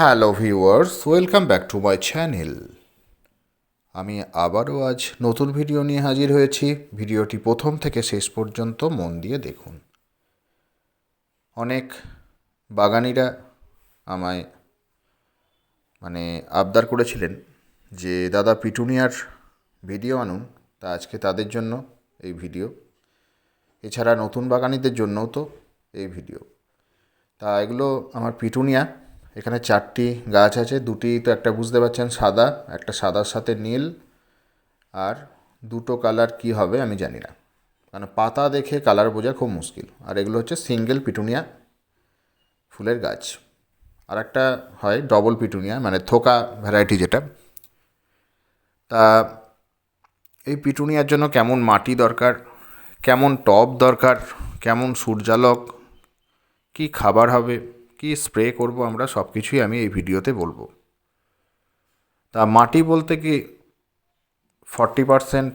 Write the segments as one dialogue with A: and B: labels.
A: Hello viewers, welcome back to my channel. আমি আবারও আজ নতুন ভিডিও নিয়ে হাজির হয়েছি। ভিডিওটি প্রথম থেকে শেষ পর্যন্ত মন দিয়ে দেখুন। অনেক বাগানিরা আমায় মানে আবদার করেছিলেন যে, দাদা পিটুনিয়ার ভিডিও আনুন, তা আজকে তাদের জন্য এই ভিডিও। এছাড়া নতুন বাগানিদের জন্যও তো এই ভিডিও। তা এগুলো আমার পিটুনিয়া এখানে চারটি গাছ আছে, দুটি তো একটা বুঝতে পারছেন সাদা, একটা সাদার সাথে নীল, আর দুটো কালার কি হবে আমি জানি না। কারণ পাতা দেখে কালার বোঝা খুব মুশকিল। আর এগুলো হচ্ছে সিঙ্গেল পিটুনিয়া ফুলের গাছ। আর একটা হয় ডবল পিটুনিয়া মানে থোকা ভ্যারাইটি যেটা। তা এই পিটুনিয়ার জন্য কেমন মাটি দরকার? কেমন টব দরকার? কেমন সূর্যালোক? কি খাবার হবে? কি স্প্রে করব আমরা সব কিছুই আমি এই ভিডিওতে বলব। তা মাটি বলতে কি ফর্টি পারসেন্ট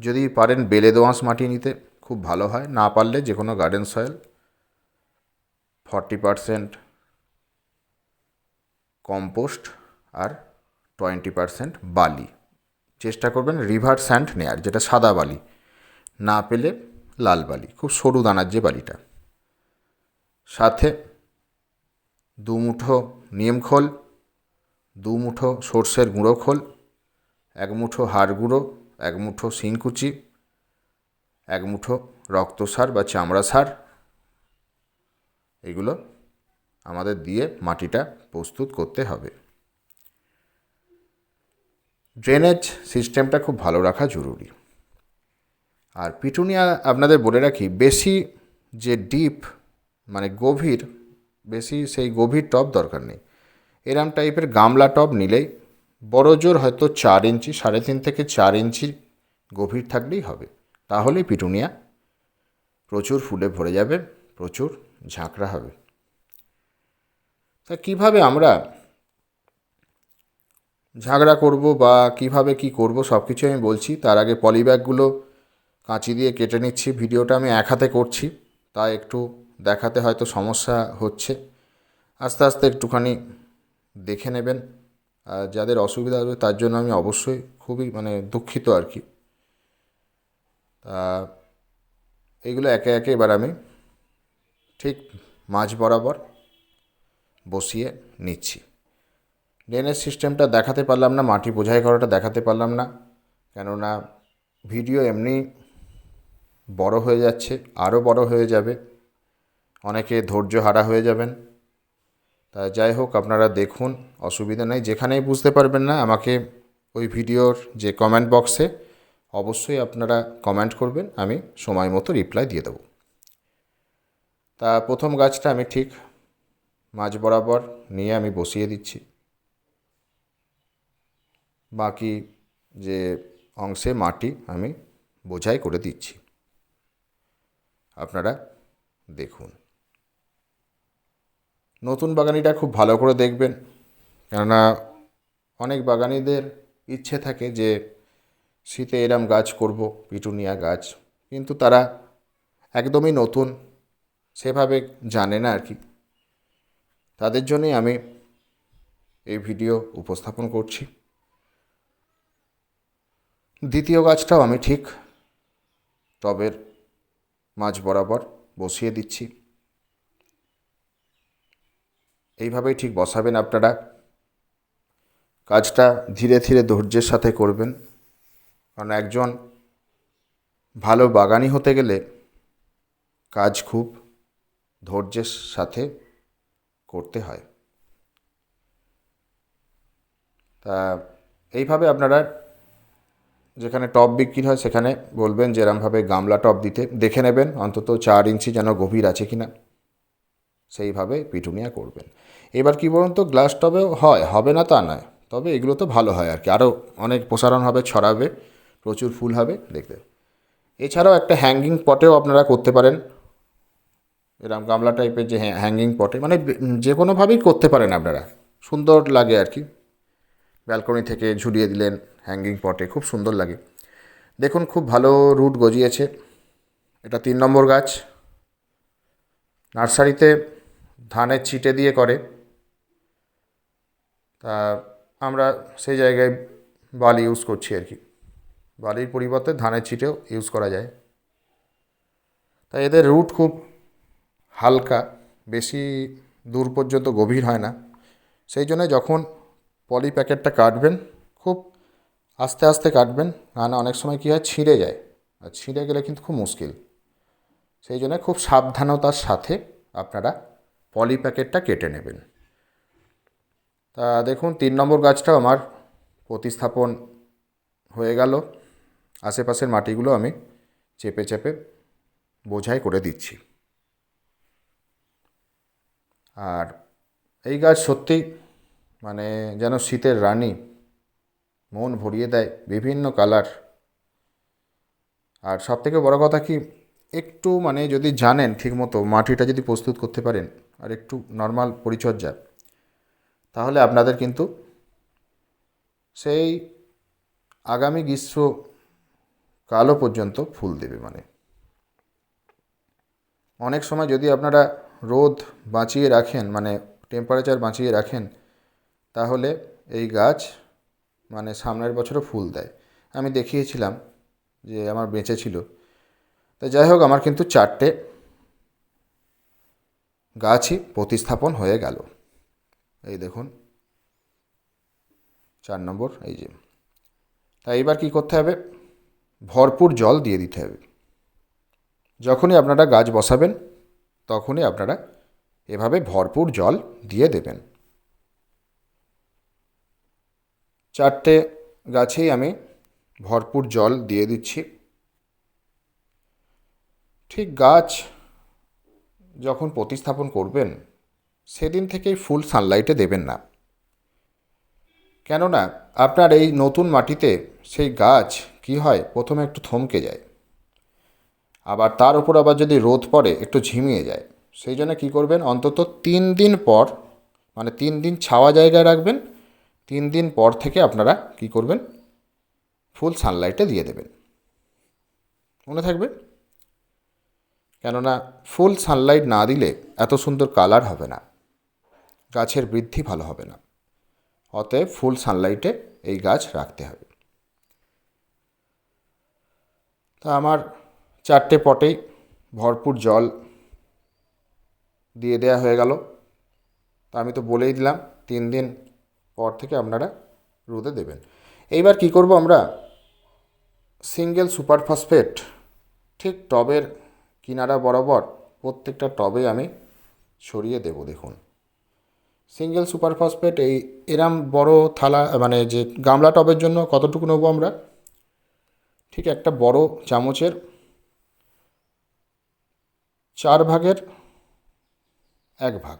A: যদি পারেন বেলে দোআঁশ মাটি নিতে, খুব ভালো হয়। না পারলে যে কোনো garden soil forty percent compost আর টোয়েন্টি পারসেন্ট বালি। চেষ্টা করবেন রিভার স্যান্ড নেয়ার, যেটা সাদা বালি। না পেলে লাল বালি, খুব সরু দানার যে বালিটা। সাথে দু মুঠো নিম খোল, দু মুঠো সর্ষের গুঁড়ো খোল, এক মুঠো হাড় গুঁড়ো, এক মুঠো শিংকুচি এক মুঠো রক্ত সার বা চামড়া সার। এগুলো আমাদের দিয়ে মাটিটা প্রস্তুত করতে হবে। ড্রেনেজ সিস্টেমটা খুব ভালো রাখা জরুরি। আর পিটুনিয়া আপনাদের বলে রাখি, বেশি যে ডিপ মানে গভীর, বেশি সেই গভীর টব দরকার নেই। এরম টাইপের গামলা টব নিলেই বড় জোর হয়তো চার ইঞ্চি, সাড়ে তিন থেকে চার ইঞ্চি গভীর থাকলেই হবে। তাহলেই পিটুনিয়া প্রচুর ফুলে ভরে যাবে, প্রচুর ঝাঁকড়া হবে। তা কীভাবে আমরা ঝাগড়া করব বা কীভাবে কি করব সব কিছু আমি বলছি। তার আগে পলিব্যাগগুলো কাঁচি দিয়ে কেটে নিচ্ছি। ভিডিওটা আমি এক হাতে করছি। তাই একটু দেখাতে হয়তো সমস্যা হচ্ছে। আস্তে আস্তে একটুখানি দেখে নেবেন। আর যাদের অসুবিধা হবে তার জন্য আমি অবশ্যই খুবই মানে দুঃখিত আর কি। তা এইগুলো একে একে এবার আমি ঠিক মাঝ বরাবর বসিয়ে নিচ্ছি। ড্রেনেজ সিস্টেমটা দেখাতে পারলাম না, মাটি বোঝাই করাটা দেখাতে পারলাম না। কেননা ভিডিও এমনি বড় হয়ে যাচ্ছে, আরও বড় হয়ে যাবে। অনেকে ধৈর্য হারা হয়ে যাবেন। তা যাই হোক, আপনারা দেখুন, অসুবিধা নেই। যেখানেই বুঝতে পারবেন না, আমাকে ওই ভিডিওর যে কমেন্ট বক্সে অবশ্যই আপনারা কমেন্ট করবেন, আমি সময় মতো রিপ্লাই দিয়ে দেবো। তা প্রথম গাছটা আমি ঠিক মাঝ বরাবর নিয়ে আমি বসিয়ে দিচ্ছি। বাকি যে অংশে মাটি আমি বোঝাই করে দিচ্ছি। আপনারা দেখুন। নতুন বাগানিটা খুব ভালো করে দেখবেন, কেননা অনেক বাগানিদের ইচ্ছে থাকে যে শীতে এরম গাছ করব, পিটুনিয়া গাছ, কিন্তু তারা একদমই নতুন, সেভাবে জানে না আর কি। তাদের জন্যই আমি এই ভিডিও উপস্থাপন করছি। দ্বিতীয় গাছটাও আমি ঠিক টবের মাঝ বরাবর বসিয়ে দিচ্ছি। এইভাবেই ঠিক বসাবেন আপনারা। কাজটা ধীরে ধীরে ধৈর্যের সাথে করবেন। কারণ একজন ভালো বাগানি হতে গেলে কাজ খুব ধৈর্যের সাথে করতে হয়। তা এইভাবে আপনারা যেখানে টব বিক্রি হয়, সেখানে বলবেন যে এরমভাবে গামলা টব দিতে, দেখে নেবেন। অন্তত চার ইঞ্চি যেন গভীর আছে কি না সেইভাবে পিটুনিয়া করবেন। এবার কি বলুন তো, গ্লাস টবেও হয়, হবে না তা নয়। তবে এগুলো তো ভালো হয় আর কি। আরও অনেক প্রসারণ হবে, ছড়াবে, প্রচুর ফুল হবে, দেখতে। এছাড়াও একটা হ্যাঙ্গিং পটেও আপনারা করতে পারেন। এরকম গামলা টাইপের যে হ্যাঙ্গিং পটে মানে যে কোনোভাবেই করতে পারেন আপনারা। সুন্দর লাগে আর কি। ব্যালকনি থেকে ঝুলিয়ে দিলেন হ্যাঙ্গিং পটে খুব সুন্দর লাগে। দেখুন, খুব ভালো রুট গজিয়েছে। এটা তিন নম্বর গাছ। নার্সারিতে ধানের ছিটে দিয়ে করে। তা আমরা সেই জায়গায় বালি ইউজ করছি আর কি। বালির পরিবর্তে ধানের ছিটেও ইউজ করা যায়। তাই এদের রুট খুব হালকা, বেশি দূর পর্যন্ত গভীর হয় না। সেই জন্য যখন পলি প্যাকেটটা কাটবেন, খুব আস্তে আস্তে কাটবেন, না না অনেক সময় কী হয়, ছিঁড়ে যায়। আর ছিঁড়ে গেলে কিন্তু খুব মুশকিল। সেই জন্য খুব সাবধানতার সাথে আপনারা পলি প্যাকেটটা কেটে নেবেন। তা দেখুন, তিন নম্বর গাছটাও আমার প্রতিস্থাপন হয়ে গেল। আশেপাশের মাটিগুলো আমি চেপে চেপে বোঝাই করে দিচ্ছি। আর এই গাছ সত্যি মানে যেন শীতের রানী মন ভরিয়ে দেয় বিভিন্ন কালার। আর সব থেকে বড় কথা কি, একটু মানে যদি জানেন ঠিকমতো, মাটিটা যদি প্রস্তুত করতে পারেন আর একটু নর্মাল পরিচর্যা, তাহলে আপনাদের কিন্তু সেই আগামী গ্রীষ্ম কালও পর্যন্ত ফুল দেবে মানে। অনেক সময় যদি আপনারা রোদ বাঁচিয়ে রাখেন মানে টেম্পারেচার বাঁচিয়ে রাখেন, তাহলে এই গাছ মানে সামনের বছরও ফুল দেয়। আমি দেখিয়েছিলাম যে আমার বেঁচে ছিল। তা যাই হোক, আমার কিন্তু চারটে গাছই প্রতিস্থাপন হয়ে গেল। এই দেখুন। চার নম্বর, এই যে। তাই এবার কী করতে হবে? ভরপুর জল দিয়ে দিতে হবে। যখনই আপনারা গাছ বসাবেন, তখনই আপনারা এভাবে ভরপুর জল দিয়ে দেবেন। চারটে গাছেই আমি ভরপুর জল দিয়ে দিচ্ছি। ঠিক গাছ যখন প্রতিস্থাপন করবেন, সেদিন থেকেই ফুল সানলাইটে দেবেন না। কেননা আপনার এই নতুন মাটিতে সেই গাছ কি হয়, প্রথমে একটু থমকে যায়। আবার তার উপর আবার যদি রোদ পড়ে, একটু ঝিমিয়ে যায়। সেই জন্য কী করবেন, অন্তত তিন দিন পর মানে তিন দিন ছাওয়া জায়গায় রাখবেন তিন দিন পর থেকে আপনারা কি করবেন? ফুল সানলাইটে দিয়ে দেবেন। মনে থাকবে? কেননা ফুল সানলাইট না দিলে এত সুন্দর কালার হবে না। গাছের বৃদ্ধি ভালো হবে না। অতএব ফুল সানলাইটে এই গাছ রাখতে হবে। তা আমার চারটে পটেই ভরপুর জল দিয়ে দেয়া হয়ে গেল। তা আমি তো বলেই দিলাম, তিন দিন পর থেকে আপনারা রোদে দেবেন। এইবার কি করব আমরা? সিঙ্গেল সুপার ফসফেট, ঠিক টবের কিনারা বরাবর প্রত্যেকটা টবে আমি ছড়িয়ে দেব, দেখুন। সিঙ্গেল সুপার ফসফেট, এই এরম বড় থালা মানে যে গামলা টবের জন্য কতটুকু নেব আমরা? ঠিক একটা বড় চামচের চার ভাগের এক ভাগ।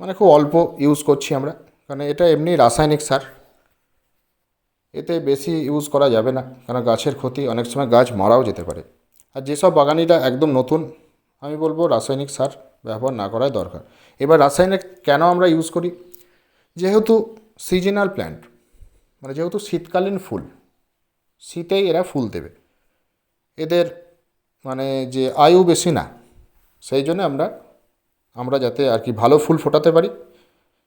A: মানে খুব অল্প ইউজ করছি আমরা। কারণ এটা এমনি রাসায়নিক সার। এতে বেশি ইউজ করা যাবে না। কারণ গাছের ক্ষতি, অনেক সময় গাছ মারাও যেতে পারে। আর যেসব বাগানিরা একদম নতুন, আমি বলব রাসায়নিক সার ব্যবহার না করাই দরকার। এবার রাসায়নিক কেন আমরা ইউজ করি? যেহেতু সিজনাল প্ল্যান্ট মানে যেহেতু শীতকালীন ফুল, শীতেই এরা ফুল দেবে। এদের মানে যে আয়ু বেশি না, সেই জন্য আমরা আমরা যাতে আর কি ভালো ফুল ফোটাতে পারি।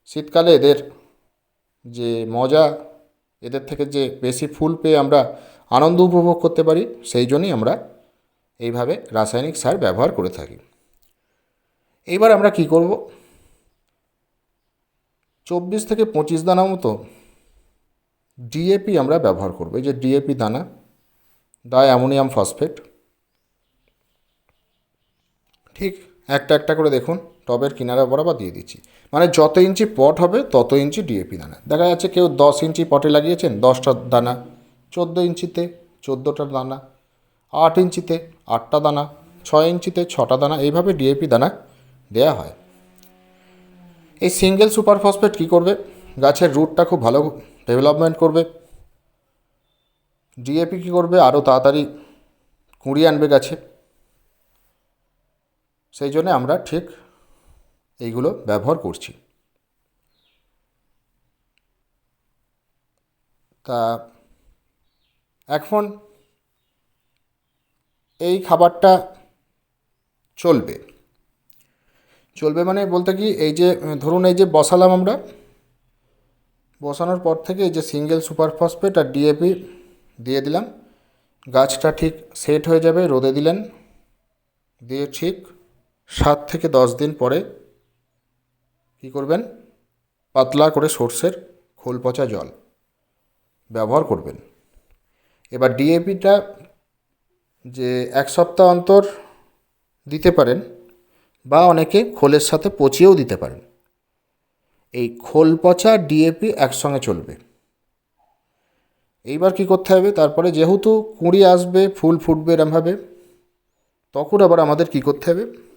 A: শীতকালে এদের যে মজা, এদের থেকে যে বেশি ফুল পেয়ে আমরা আনন্দ উপভোগ করতে পারি, সেই জন্যই আমরা এইভাবে রাসায়নিক সার ব্যবহার করে থাকি। এইবার আমরা কি করব? চব্বিশ থেকে পঁচিশ দানা মতো ডিএপি আমরা ব্যবহার করব। এই যে ডিএপি দানা ডাই অ্যামোনিয়াম ফসফেট। ঠিক একটা একটা করে দেখুন, টবের কিনারা বরাবর দিয়ে দিচ্ছি। মানে যত ইঞ্চি পট হবে, তত ইঞ্চি ডিএপি দানা। দেখা যাচ্ছে কেউ দশ ইঞ্চি পটে লাগিয়েছেন, দশটা দানা। চোদ্দ ইঞ্চিতে চোদ্দোটা দানা, আট ইঞ্চিতে আটটা দানা, ছয় ইঞ্চিতে ছটা দানা, এইভাবে ডিএপি দানা দেয়া হয়। এই সিঙ্গেল সুপার ফসফেট কী করবে? গাছের রুটটা খুব ভালো ডেভেলপমেন্ট করবে। ডিএপি কী করবে? আরও তাড়াতাড়ি কুঁড়িয়ে আনবে গাছে। সেই জন্য আমরা ঠিক এইগুলো ব্যবহার করছি। তা এখন এই খাবারটা চলবে। চলবে মানে বলতে কি এই যে, ধরুন এই যে বসালাম আমরা, বসানোর পর থেকে এই যে সিঙ্গেল সুপার ফসফেট আর ডিএপি দিয়ে দিলাম। গাছটা ঠিক সেট হয়ে যাবে, রোদে দিলেন, দিয়ে ঠিক সাত থেকে দশ দিন পরে কী করবেন? পাতলা করে সর্ষের খোল পচা জল ব্যবহার করবেন। এবার ডিএপিটা যে এক সপ্তাহ অন্তর দিতে পারেন বা অনেকে খোলের সাথে পচিয়েও দিতে পারেন। এই খোল পচা ডিএপি একসঙ্গে চলবে। এইবার কি করতে হবে? তারপরে যেহেতু কুঁড়ি আসবে, ফুল ফুটবে এরমভাবে, তখন আবার আমাদের কি করতে হবে?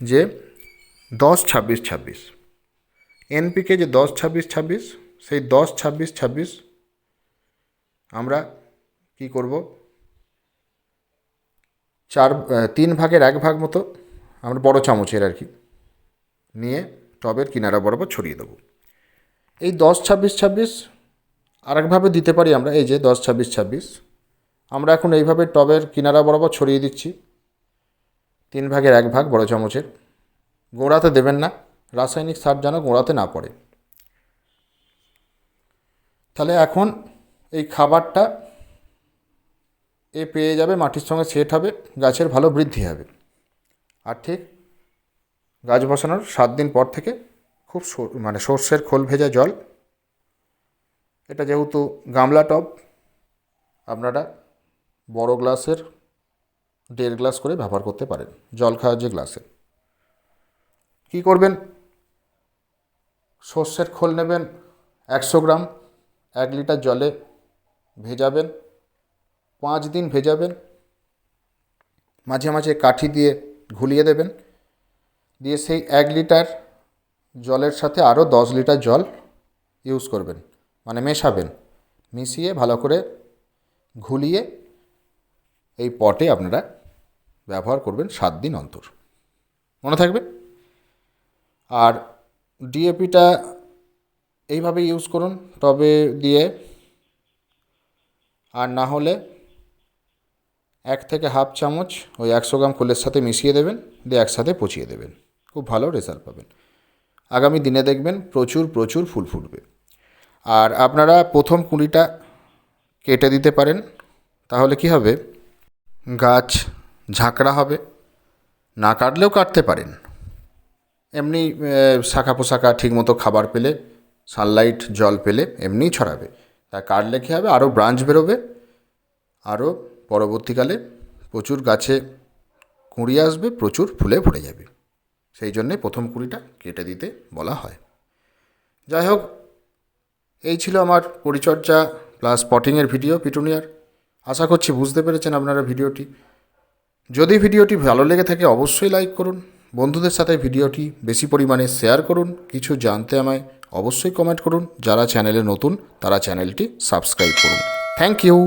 A: যে দশ ছাব্বিশ ছাব্বিশ। এনপিকে যে দশ ছাব্বিশ ছাব্বিশ, সেই দশ ছাব্বিশ ছাব্বিশ আমরা কি করব? চার তিন ভাগের এক ভাগ মতো আমরা বড় চামচের আর কি নিয়ে টবের কিনারা বরাবর ছড়িয়ে দেবো। এই দশ ছাব্বিশ ছাব্বিশ আরেকভাবে দিতে পারি আমরা, এই যে দশ ছাব্বিশ ছাব্বিশ। আমরা এখন এইভাবে টবের কিনারা বরাবর ছড়িয়ে দিচ্ছি। তিন ভাগের এক ভাগ বড় চামচের। গোড়াতে দেবেন না, রাসায়নিক সার যেন গোড়াতে না পড়ে। তাহলে এখন এই খাবারটা এ পেয়ে যাবে, মাটির সঙ্গে সেট হবে, গাছের ভালো বৃদ্ধি হবে। আর ঠিক গাছ বসানোর সাত দিন পর থেকে খুব মানে সর্ষের খোল ভেজা জল, এটা যেহেতু গামলা টব, আপনারা বড় গ্লাসের দেড় গ্লাস করে ব্যবহার করতে পারেন, জল খাওয়ার যে গ্লাসে। কী করবেন? সর্ষের খোল নেবেন, একশো গ্রাম, এক লিটার জলে ভেজাবেন, পাঁচ দিন ভেজাবেন, মাঝে মাঝে কাঠি দিয়ে ঘুলিয়ে দেবেন, দিয়ে সেই এক লিটার জলের সাথে আরও দশ লিটার জল ইউজ করবেন মানে মেশাবেন, মিশিয়ে ভালো করে ঘুলিয়ে এই পটে আপনারা ব্যবহার করবেন সাত দিন অন্তর। মনে থাকবে? আর ডিএপিটা এইভাবে ইউজ করুন, টবে দিয়ে। আর না হলে এক থেকে হাফ চামচ ওই একশো গ্রাম খোলের সাথে মিশিয়ে দেবেন, দিয়ে একসাথে পচিয়ে দেবেন। খুব ভালো রেজাল্ট পাবেন। আগামী দিনে দেখবেন প্রচুর প্রচুর ফুল ফুটবে। আর আপনারা প্রথম কুঁড়িটা কেটে দিতে পারেন, তাহলে কি হবে? গাছ ঝাঁকড়া হবে। না কাটলেও কাটতে পারেন। এমনি শাখা পোশাখা ঠিকমতো খাবার পেলে সানলাইট জল পেলে এমনিই ছড়াবে। তা কাটলে কী হবে? আরও ব্রাঞ্চ বেরোবে। আরও পরবর্তীকালে প্রচুর গাছে কুঁড়ি আসবে, প্রচুর ফুলে ভরে যাবে। সেই জন্যে প্রথম কুঁড়িটা কেটে দিতে বলা হয়। যাই হোক, এই ছিল আমার পরিচর্যা প্লাস পটিংয়ের ভিডিও পিটুনিয়ার আশা করছি বুঝতে পেরেছেন আপনারা ভিডিওটি যদি ভিডিওটি ভালো লেগে থাকে অবশ্যই লাইক করুন। বন্ধুদের সাথে ভিডিওটি বেশি পরিমাণে শেয়ার করুন। কিছু জানতে আমায় অবশ্যই কমেন্ট করুন। যারা চ্যানেলে নতুন, তারা চ্যানেলটি সাবস্ক্রাইব করুন। Thank you